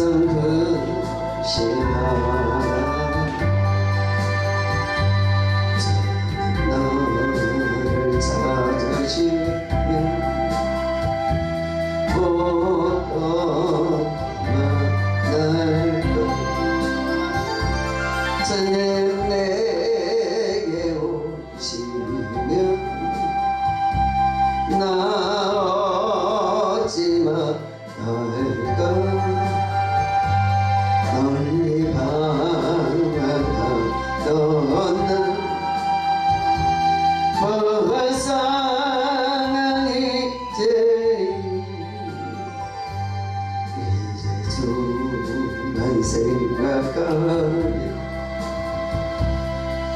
上何写 가까이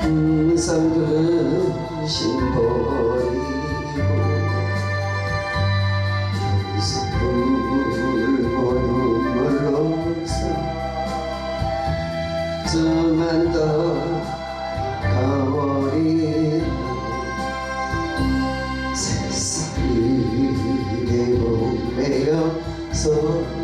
풍성은 신보리 저만 더 가버린 세상이 내 몸에 없어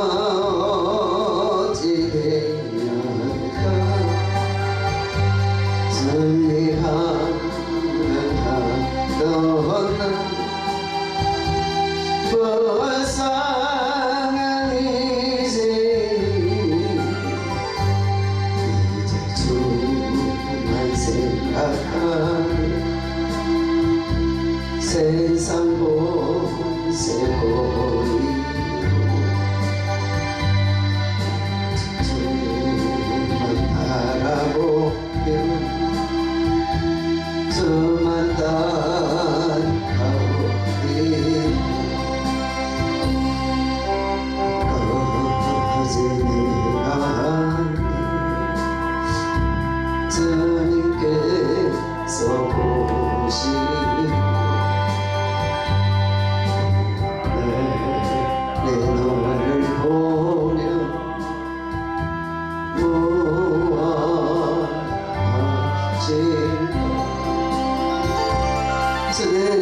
세상 본 세월이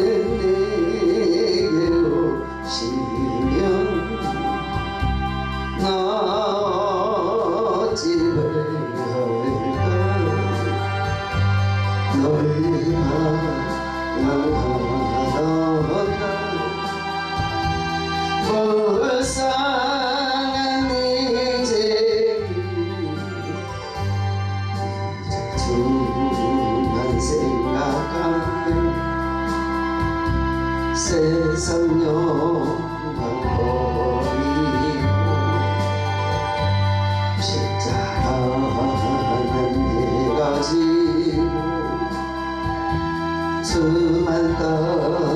রে 세상 영광 버리고 십자가는 가지고 주만 따라오리라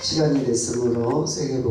시간이 됐으므로 세계복